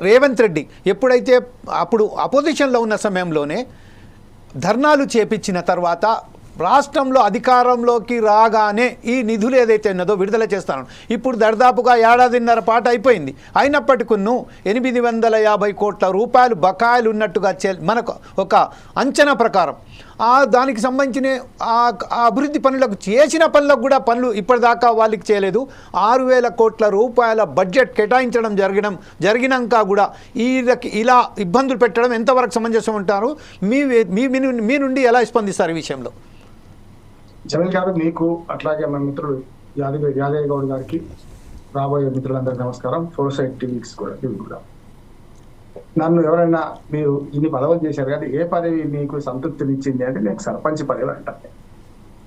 రేవంత్ రెడ్డి ఎప్పుడైతే అప్పుడు అపోజిషన్లో ఉన్న సమయంలోనే ధర్నాలు చేపించిన తర్వాత రాష్ట్రంలో అధికారంలోకి రాగానే ఈ నిధులు ఏదైతే ఉన్నదో విడుదల చేస్తాను. ఇప్పుడు దర్దాపుగా ఏడాదిన్నర పాట అయిపోయింది. అయినప్పటికీ ఎనిమిది వందల యాభై కోట్ల రూపాయలు బకాయిలు ఉన్నట్టుగా చే మనకు ఒక అంచనా ప్రకారం. ఆ దానికి సంబంధించిన ఆ అభివృద్ధి పనులకు చేసిన పనులకు కూడా పనులు ఇప్పటిదాకా వాళ్ళకి చేయలేదు. ఆరు వేల కోట్ల రూపాయల బడ్జెట్ కేటాయించడం జరగడం జరిగినాక కూడా ఈ ఇలా ఇబ్బందులు పెట్టడం ఎంతవరకు సమంజసం ఉంటారు మీ మీ మీ నుండి ఎలా స్పందిస్తారు ఈ విషయంలో? జమీల్ గారు మీకు అట్లాగే మన మిత్రుడు యాదగిరి యాదయ్య గౌడ్ గారికి రాబోయే మిత్రులందరికీ నమస్కారం. ఫోర్సైట్ టీవీస్ కూడా ఇవి కూడా. నన్ను ఎవరైనా మీరు ఇన్ని పదవులు చేశారు కానీ ఏ పదవి మీకు సంతృప్తినిచ్చింది అంటే నేను సర్పంచ్ పదవి అంటాను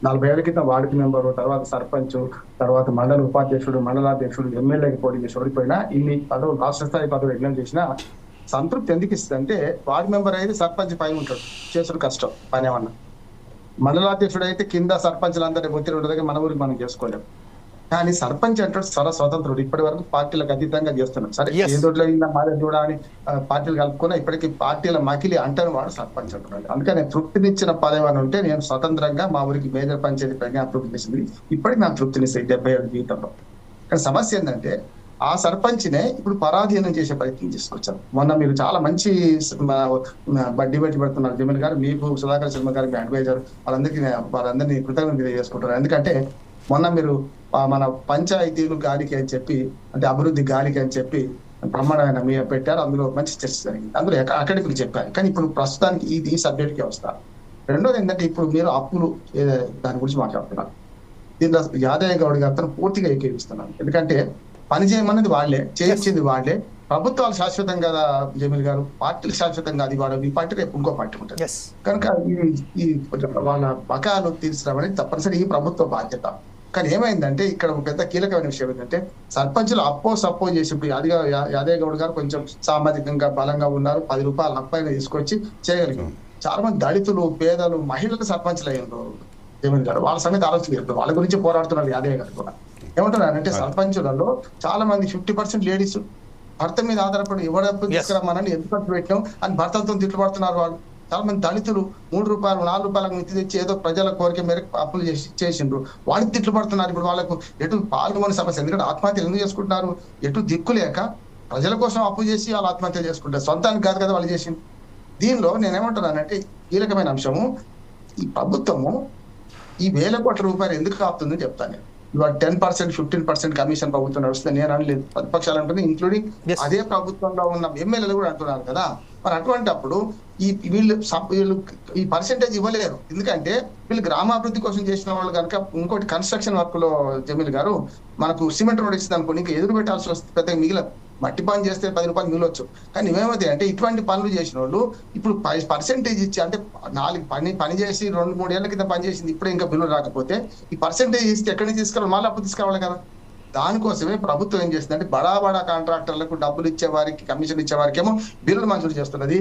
నలభై ఏళ్ళ క్రితం వార్డు మెంబరు తర్వాత సర్పంచ్ తర్వాత మండల ఉపాధ్యక్షుడు మండలాధ్యక్షుడు ఎమ్మెల్యేకి పోటీ చేసి ఓడిపోయినా ఇన్ని పదవులు రాష్ట్ర స్థాయి పదవులు ఎగ్జామ్ చేసినా సంతృప్తి ఎందుకు ఇస్తుంది అంటే వార్డు మెంబర్ అయితే సర్పంచ్ పై ఉంటాడు. చేసుడు కష్టం పని ఏమన్నా. మండలాధ్యక్షుడు అయితే కింద సర్పంచులందరి ఒత్తిడి ఉండదు మన ఊరికి మనం చేసుకోలేము కానీ సర్పంచ్ అంటే చాలా స్వతంత్రుడు ఇప్పటి వరకు పార్టీలకు అతీతంగా చేస్తున్నాడు. సరే. ఏ దొడ్లో అయినా మాదే చూడ అని పార్టీలు కలుపుకున్నా ఇప్పటికీ పార్టీల మకిలి అంటారు వాడు సర్పంచ్ అంటున్నాడు. అందుకని తృప్తినిచ్చిన పదవి అని ఉంటే నేను స్వతంత్రంగా మా ఊరికి మేజర్ పంచాయతీ ప్రజ్ఞా తృప్తినిచ్చింది ఇప్పటికి నాకు తృప్తినిస్తాయి డెబ్బై ఏడు జీవితంలో. కానీ సమస్య ఏంటంటే ఆ సర్పంచ్నే ఇప్పుడు పరాధీనం చేసే ప్రయత్నం తీసుకొచ్చారు మొన్న మీరు చాలా మంచి డిబేట్ పెడుతున్నారు జమీన్ గారు. మీకు సుధాకర్ శర్మ గారు మీ అడ్వైజర్ వాళ్ళందరికీ వాళ్ళందరినీ కృతజ్ఞత తెలియజేసుకుంటున్నారు. ఎందుకంటే మొన్న మీరు మన పంచాయతీలు గాలికి అని చెప్పి అంటే అభివృద్ధి గాలికి అని చెప్పి బ్రహ్మాండమైన మీ పెట్టారు. అందులో మంచి చర్చ జరిగింది. అందులో అకాడమిక్ చెప్పారు. కానీ ఇప్పుడు ప్రస్తుతానికి ఇది ఈ సబ్జెక్ట్కే వస్తారు రెండోది ఏంటంటే ఇప్పుడు మీరు అప్పులు దాని గురించి మాట్లాడుతున్నారు. దీంట్లో యాదయ్య గౌడ్ గారితో పూర్తిగా ఏకీవిస్తున్నాను ఎందుకంటే పని చేయమన్నది వాళ్ళే చేయించింది వాళ్ళే. ప్రభుత్వాలు శాశ్వతం కదా జమీల్ గారు? పార్టీలు శాశ్వతం కాదు ఇవాళ ఈ పార్టీ రేపు ఇంకో పార్టీ ఉంటుంది. కనుక ఈ వాళ్ళ బకాలు తీర్చడం అనేది తప్పనిసరి ఈ ప్రభుత్వ బాధ్యత. కానీ ఏమైందంటే ఇక్కడ ఒక పెద్ద కీలకమైన విషయం ఏంటంటే సర్పంచులు అప్పో సప్పో చేసి ఇప్పుడు యాదగా యాదయ్య గౌడ్ గారు కొంచెం సామాజికంగా బలంగా ఉన్నారు. పది రూపాయలు అప్పైన తీసుకొచ్చి చేయగలిగారు. చాలా మంది దళితులు పేదలు మహిళలు సర్పంచులు అయ్యారు జమీన్ గారు వాళ్ళ సంగతి ఆలోచించారు వాళ్ళ గురించి పోరాడుతున్నారు యాదయ్య గారు కూడా. ఏమంటున్నారంటే సర్పంచులలో చాలా మంది ఫిఫ్టీ పర్సెంట్ లేడీస్ భర్త మీద ఆధారపడి ఎవడప్పుడు Yes. తీసుకురమ్మనని ఎందుకు ఖర్చు పెట్టినాం అని భర్తలతో తిట్లు పడుతున్నారు వాళ్ళు. చాలా మంది దళితులు మూడు రూపాయలు నాలుగు రూపాయలకు మితి తెచ్చి ఏదో ప్రజల కోరిక మేరకు అప్పులు చేసి చేసిండ్రు. వాళ్ళకి తిట్లు పడుతున్నారు ఇప్పుడు వాళ్ళకు. ఎటు పాల్గొని సమస్య. ఎందుకంటే ఆత్మహత్యలు ఎందుకు చేసుకుంటున్నారు? ఎటు దిక్కు లేక ప్రజల కోసం అప్పు చేసి వాళ్ళు ఆత్మహత్య చేసుకుంటారు. సొంతానికి కాదు కదా వాళ్ళు చేసింది. దీనిలో నేనేమంటున్నానంటే కీలకమైన అంశము ఈ ప్రభుత్వము ఈ వేల కోట్ల రూపాయలు ఎందుకు ఆపుతుందని చెప్తాను నేను. ఇవాళ ten percent fifteen percent commission ప్రభుత్వం నడుస్తుంది నేను అనలేదు. ప్రతిపక్షాలు అంటుంది ఇంక్లూడింగ్. అదే ప్రభుత్వంలో ఉన్న ఎమ్మెల్యేలు కూడా అంటున్నారు కదా. మరి అటువంటి అప్పుడు ఈ వీళ్ళు వీళ్ళు ఈ పర్సెంటేజ్ ఇవ్వలేరు. ఎందుకంటే వీళ్ళు గ్రామాభివృద్ధి కోసం చేసిన వాళ్ళు కనుక ఇంకోటి కన్స్ట్రక్షన్ వర్క్లో జమీల్ గారు మనకు సిమెంట్ రోడ్ ఇస్తుంది అనుకోండి ఇంకా ఎదురు పెట్టాల్సి వస్తుంది పెద్దగా మిగిలదు. మట్టి పని చేస్తే పది రూపాయలు మిగలొచ్చు. కానీ ఏమవుతాయి అంటే ఇటువంటి పనులు చేసిన వాళ్ళు ఇప్పుడు పర్సెంటేజ్ ఇచ్చి అంటే నాలుగు పని పని చేసి రెండు మూడు ఏళ్ళ కింద పని చేసింది ఇప్పుడే ఇంకా బిల్లు రాకపోతే ఈ పర్సెంటేజ్ ఇస్తే ఎక్కడి నుంచి తీసుకురావాలి మళ్ళీ అప్పు తీసుకురావాలి కదా. దానికోసమే ప్రభుత్వం ఏం చేస్తుందంటే బడా బడా కాంట్రాక్టర్లకు డబ్బులు ఇచ్చే వారికి కమిషన్ ఇచ్చే వారికి ఏమో బిల్లులు మంజూరు చేస్తున్నది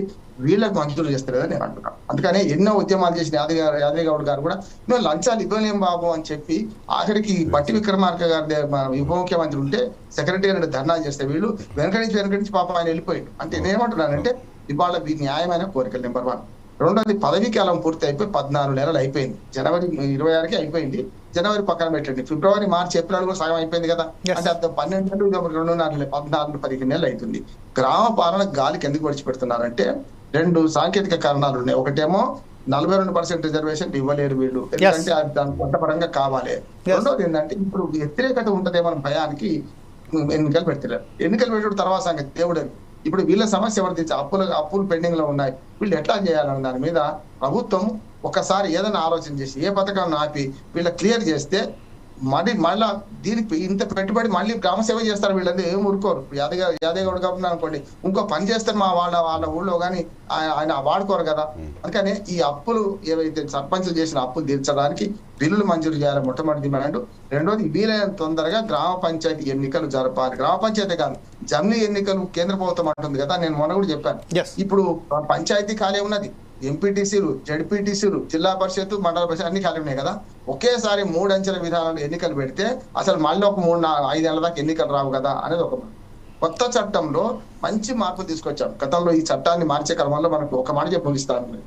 వీళ్ళకి మంజూరు చేస్తలేదని నేను అంటున్నాను అందుకనే ఎన్నో ఉద్యమాలు చేసిన యాదవ్ గారు యాదవ్ గౌడ్ గారు కూడా మేము లంచాలు ఇవ్వలేం బాబు అని చెప్పి ఆఖరికి బట్టి విక్రమార్క గారి ఉప ముఖ్యమంత్రి ఉంటే సెక్రటరీ గారి ధర్నా చేస్తే వీళ్ళు వెనక నుంచి వెనక నుంచి పాప ఆయన వెళ్ళిపోయాడు. అంటే నేనేమంటున్నానంటే ఇవాళ ఈ న్యాయమైన కోరికలు నెంబర్ వన్. రెండోది పదవీ కాలం పూర్తి అయిపోయి పద్నాలుగు నెలలు అయిపోయింది. జనవరి ఇరవై ఆరుకి అయిపోయింది. జనవరి పక్కన పెట్టండి. ఫిబ్రవరి మార్చి ఏప్రిల్ కూడా సగం అయిపోయింది కదా. అంటే అంత పన్నెండు నెలలు రెండున్నర నెలలు, పద్నాలుగు పదిహేను నెలలు అవుతుంది గ్రామ పాలన గాలికి ఎందుకు విడిచిపెడుతున్నారంటే రెండు సాంకేతిక కారణాలు ఉన్నాయి. ఒకటేమో నలభై రెండు పర్సెంట్ రిజర్వేషన్ ఇవ్వలేరు వీళ్ళు. ఎందుకంటే అది దాని చట్టపరంగా కావాలి. రెండోది ఏంటంటే ఇప్పుడు వ్యతిరేకత ఉంటదేమో భయానికి ఎన్నికలు పెడతలేరు. ఎన్నికలు పెట్టడం తర్వాత సంగతి దేవుడు ఇప్పుడు వీళ్ళ సమస్య వర్తించి అప్పులు అప్పులు పెండింగ్లో ఉన్నాయి. వీళ్ళు ఎట్లా చేయాలన్న దాని మీద ప్రభుత్వం ఒకసారి ఏదైనా ఆలోచన చేసి ఏ పథకాన్ని ఆపి వీళ్ళ క్లియర్ చేస్తే మళ్ళీ మళ్ళా దీనికి ఇంత పెట్టుబడి మళ్ళీ గ్రామ సేవ చేస్తారు వీళ్ళందరూ ఏం ఊరుకోరు. యాదగ యాదగౌడ్ కాబట్టి అనుకోండి ఇంకో పని చేస్తారు మా వాళ్ళ వాళ్ళ ఊళ్ళో కానీ ఆయన వాడుకోరు కదా. అందుకని ఈ అప్పులు ఏవైతే సర్పంచులు చేసిన అప్పులు తీర్చడానికి బిల్లులు మంజూరు చేయాలి మొట్టమొదటి డిమాండ్. రెండోది వీలైనంత తొందరగా గ్రామ పంచాయతీ ఎన్నికలు జరపాలి. గ్రామ పంచాయతీ కాదు జమిలీ ఎన్నికలు కేంద్ర ప్రభుత్వం అంటుంది కదా నేను మొన్న కూడా చెప్పాను. ఇప్పుడు పంచాయతీ ఖాళీ ఉన్నది. ఎంపీటీసీలు జడ్పీటీసీలు జిల్లా పరిషత్ మండల పరిషత్ అన్ని ఖాళీ ఉన్నాయి కదా? ఒకేసారి మూడు అంచెల విధానాలు ఎన్నికలు పెడితే అసలు మళ్ళీ ఒక మూడు నా- ఐదేళ్ళ దాకా ఎన్నికలు రావు కదా అనేది ఒక కొత్త చట్టంలో మంచి మార్పు తీసుకొచ్చాం గతంలో ఈ చట్టాన్ని మార్చే క్రమంలో మనకు ఒక మాట చెప్పి ముగిస్తాను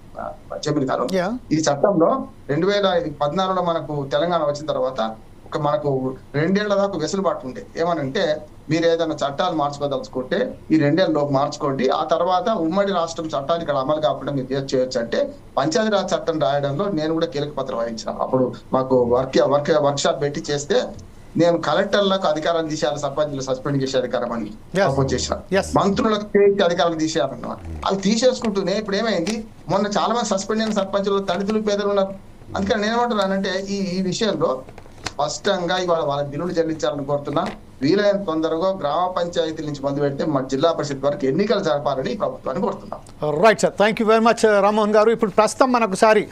జమీల్ గారు యా. ఈ చట్టంలో రెండు వేల పద్నాలుగులో మనకు తెలంగాణ వచ్చిన తర్వాత మనకు రెండేళ్ళ దాకా వెసులుబాటు ఉండే. ఏమనంటే మీరు ఏదైనా చట్టాలు మార్చుకోదలుచుకుంటే ఈ రెండేళ్ళలోపు మార్చుకోండి. ఆ తర్వాత ఉమ్మడి రాష్ట్రం చట్టాలు ఇక్కడ అమలు కాకుండా మీరు చేయొచ్చు అంటే పంచాయతీరాజ్ చట్టం రాయడంలో నేను కూడా కీలక పాత్ర వహించిన. అప్పుడు మాకు వర్క్ వర్క్ వర్క్ షాప్ పెట్టి చేస్తే నేను కలెక్టర్లకు అధికారం తీసేయాలి సర్పంచ్లు సస్పెండ్ చేసే అధికారం అని. ప్రపోజ్ చేసిన. మంత్రులకు చేయించి అధికారులు తీసేయాలన్నమాట. అవి తీసేసుకుంటూనే ఇప్పుడు ఏమైంది? మొన్న చాలా మంది సస్పెండ్ అయిన సర్పంచులు దళితులు పేదలు ఉన్నారు. అందుకని నేనేమంటున్నానంటే ఈ ఈ విషయంలో స్పష్టంగా ఇవాళ వాళ్ళ బిల్లులు చెల్లించాలని కోరుతున్నా. వీలైన తొందరగా గ్రామ పంచాయతీల నుంచి మొదలు పెడితే మన జిల్లా పరిషత్ వరకు ఎన్నికలు జరపాలని ప్రభుత్వాన్ని కోరుతున్నాం. Right sir thank you very much Rammohan garu. ఇప్పుడు ప్రస్తుతం మనొకసారి